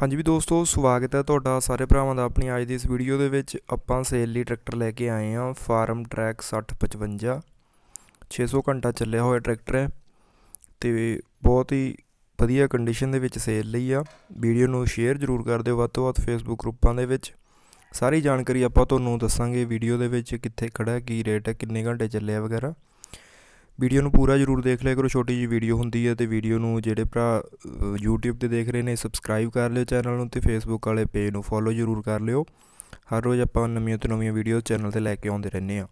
ਹਾਂਜੀ ਵੀ ਦੋਸਤੋ, ਸਵਾਗਤ ਹੈ ਤੁਹਾਡਾ ਸਾਰੇ ਭਰਾਵਾਂ ਦਾ ਆਪਣੀ ਅੱਜ ਦੀ ਇਸ ਵੀਡੀਓ ਦੇ ਵਿੱਚ। ਆਪਾਂ ਸੇਲ ਲਈ ਟਰੈਕਟਰ ਲੈ ਕੇ ਆਏ ਹਾਂ, ਫਾਰਮ ਟਰੈਕ 6055 600 ਘੰਟਾ ਚੱਲਿਆ ਹੋਇਆ ਟਰੈਕਟਰ ਹੈ ਤੇ ਬਹੁਤ ਹੀ ਵਧੀਆ ਕੰਡੀਸ਼ਨ ਦੇ ਵਿੱਚ ਸੇਲ ਲਈ ਆ। ਵੀਡੀਓ ਨੂੰ ਸ਼ੇਅਰ ਜ਼ਰੂਰ ਕਰ ਦਿਓ ਵੱਧ ਤੋਂ ਵੱਧ ਫੇਸਬੁੱਕ ਗਰੁੱਪਾਂ ਦੇ ਵਿੱਚ। ਸਾਰੀ ਜਾਣਕਾਰੀ ਆਪਾਂ ਤੁਹਾਨੂੰ ਦੱਸਾਂਗੇ ਵੀਡੀਓ ਦੇ ਵਿੱਚ ਕਿੱਥੇ ਖੜਾ ਕੀ ਰੇਟ ਹੈ, ਕਿੰਨੇ ਘੰਟੇ ਚੱਲਿਆ ਵਗੈਰਾ। ਵੀਡੀਓ ਨੂੰ ਪੂਰਾ ਜ਼ਰੂਰ ਦੇਖ ਲਿਆ ਕਰੋ। ਛੋਟੀ ਜੀ ਵੀਡੀਓ ਹੁੰਦੀ ਹੈ ਤੇ ਵੀਡੀਓ ਨੂੰ ਜਿਹੜੇ ਭਰਾ ਅ, YouTube ਤੇ ਦੇਖ ਰਹੇ ਨੇ ਸਬਸਕ੍ਰਾਈਬ ਕਰ ਲਿਓ ਚੈਨਲ ਨੂੰ ਤੇ Facebook ਵਾਲੇ ਪੇਜ ਨੂੰ ਫੋਲੋ ਜ਼ਰੂਰ ਕਰ ਲਿਓ। ਹਰ ਰੋਜ਼ ਆਪਾਂ ਨਵੀਆਂ ਤੋਂ ਨਵੀਆਂ ਵੀਡੀਓ ਚੈਨਲ ਤੇ ਲੈ ਕੇ ਆਉਂਦੇ ਰਹਿੰਦੇ ਆ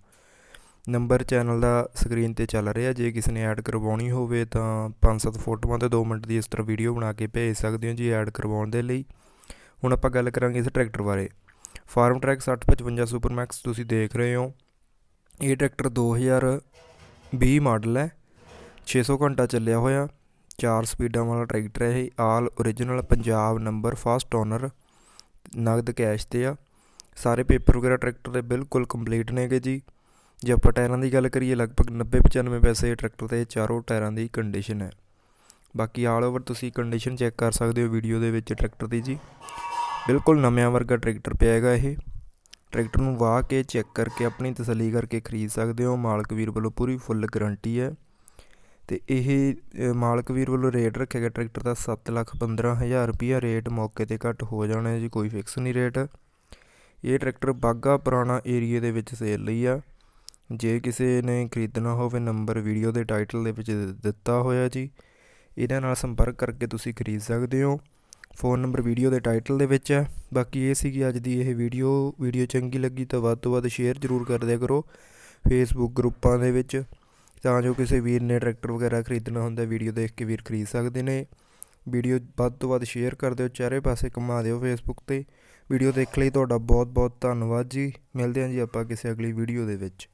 ਨੰਬਰ ਚੈਨਲ ਦਾ ਸਕਰੀਨ ਤੇ ਚੱਲ ਰਿਹਾ। ਜੇ ਕਿਸੇ ਨੇ ਐਡ ਕਰਵਾਉਣੀ ਹੋਵੇ ਤਾਂ 5-7 ਫੋਟੋਆਂ ਤੇ 2 ਮਿੰਟ ਦੀ ਇਸ ਤਰ੍ਹਾਂ ਵੀਡੀਓ ਬਣਾ ਕੇ ਭੇਜ ਸਕਦੇ ਹੋ ਜੀ ਐਡ ਕਰਵਾਉਣ ਦੇ ਲਈ। ਹੁਣ ਆਪਾਂ ਗੱਲ ਕਰਾਂਗੇ ਇਸ ਟਰੈਕਟਰ ਬਾਰੇ। ਫਾਰਮ ਟਰੈਕ 6055 ਸੁਪਰਮੈਕਸ ਤੁਸੀਂ ਦੇਖ ਰਹੇ ਹੋ। ਇਹ ਟਰੈਕਟਰ ਵੀਹ ਮਾਡਲ ਹੈ, ਛੇ ਸੌ ਘੰਟਾ ਚੱਲਿਆ ਹੋਇਆ, ਚਾਰ ਸਪੀਡਾਂ ਵਾਲਾ ਟਰੈਕਟਰ ਹੈ ਇਹ, all original Punjab number first owner ਨਗਦ ਕੈਸ਼ ਤੇ ਆ। ਸਾਰੇ ਪੇਪਰ ਵਗੈਰਾ ਟਰੈਕਟਰ ਦੇ ਬਿਲਕੁਲ ਕੰਪਲੀਟ ਨੇਗੇ ਜੀ। ਜੇ ਆਪਾਂ ਟਾਇਰਾਂ ਦੀ ਗੱਲ ਕਰੀਏ, ਲਗਭਗ 90 95 ਪੈਸੇ ਟਰੈਕਟਰ ਤੇ ਚਾਰੋਂ ਟਾਇਰਾਂ ਦੀ ਕੰਡੀਸ਼ਨ ਹੈ। ਬਾਕੀ ਆਲ ਓਵਰ ਤੁਸੀਂ ਕੰਡੀਸ਼ਨ ਚੈੱਕ ਕਰ ਸਕਦੇ ਹੋ ਵੀਡੀਓ ਦੇ ਵਿੱਚ ਟਰੈਕਟਰ ਦੀ ਜੀ। ਬਿਲਕੁਲ ਨਵਿਆਂ ਵਰਗਾ ਟਰੈਕਟਰ ਪਿਆ ਹੈਗਾ ਇਹ। ਟਰੈਕਟਰ ਨੂੰ ਵਾਹ ਕੇ ਚੈੱਕ ਕਰਕੇ ਆਪਣੀ ਤਸੱਲੀ ਕਰਕੇ ਖਰੀਦ ਸਕਦੇ ਹੋ। ਮਾਲਕ ਵੀਰ ਵੱਲੋਂ ਪੂਰੀ ਫੁੱਲ ਗਾਰੰਟੀ ਹੈ। ਤੇ ਇਹ ਮਾਲਕ ਵੀਰ ਵੱਲੋਂ ਰੇਟ ਰੱਖਿਆ ਗਿਆ ਟਰੈਕਟਰ ਦਾ 7 ਲੱਖ 15 ਹਜ਼ਾਰ ਰੁਪਈਆ। ਰੇਟ ਮੌਕੇ ਤੇ ਘੱਟ ਹੋ ਜਾਣਾ ਹੈ ਜੀ, ਕੋਈ ਫਿਕਸ ਨਹੀਂ ਰੇਟ। ਇਹ ਟਰੈਕਟਰ ਬਾਗਾ ਪੁਰਾਣਾ ਏਰੀਏ ਦੇ ਵਿੱਚ ਸੇਲ ਲਈ ਆ। ਜੇ ਕਿਸੇ ਨੇ ਖਰੀਦਣਾ ਹੋਵੇ, ਨੰਬਰ ਵੀਡੀਓ ਦੇ ਟਾਈਟਲ ਦੇ ਵਿੱਚ ਦਿੱਤਾ ਹੋਇਆ ਜੀ। ਇਹਨਾਂ ਨਾਲ ਸੰਪਰਕ ਕਰਕੇ ਤੁਸੀਂ ਖਰੀਦ ਸਕਦੇ ਹੋ। ਫੋਨ ਨੰਬਰ ਵੀਡੀਓ ਦੇ ਟਾਈਟਲ ਦੇ ਵਿੱਚ ਹੈ। ਬਾਕੀ ਇਹ ਸੀਗੀ ਅੱਜ ਦੀ ਇਹ ਵੀਡੀਓ ਵੀਡੀਓ ਚੰਗੀ ਲੱਗੀ ਤਾਂ ਵੱਧ ਤੋਂ ਵੱਧ ਸ਼ੇਅਰ ਜ਼ਰੂਰ ਕਰ ਦਿਆ ਕਰੋ ਫੇਸਬੁੱਕ ਗਰੁੱਪਾਂ ਦੇ ਵਿੱਚ, ਤਾਂ ਜੋ ਕਿਸੇ ਵੀਰ ਨੇ ਟਰੈਕਟਰ ਵਗੈਰਾ ਖਰੀਦਣਾ ਹੁੰਦਾ ਵੀਡੀਓ ਦੇਖ ਕੇ ਵੀਰ ਖਰੀਦ ਸਕਦੇ ਨੇ। ਵੀਡੀਓ ਵੱਧ ਤੋਂ ਵੱਧ ਸ਼ੇਅਰ ਕਰ ਦਿਓ, ਚਾਰੇ ਪਾਸੇ ਕਮਾ ਦਿਓ ਫੇਸਬੁੱਕ ਤੇ। ਵੀਡੀਓ ਦੇਖ ਲਈ, ਤੁਹਾਡਾ ਬਹੁਤ ਬਹੁਤ ਧੰਨਵਾਦ ਜੀ। ਮਿਲਦੇ ਹਾਂ ਜੀ ਆਪਾਂ ਕਿਸੇ ਅਗਲੀ ਵੀਡੀਓ ਦੇ ਵਿੱਚ।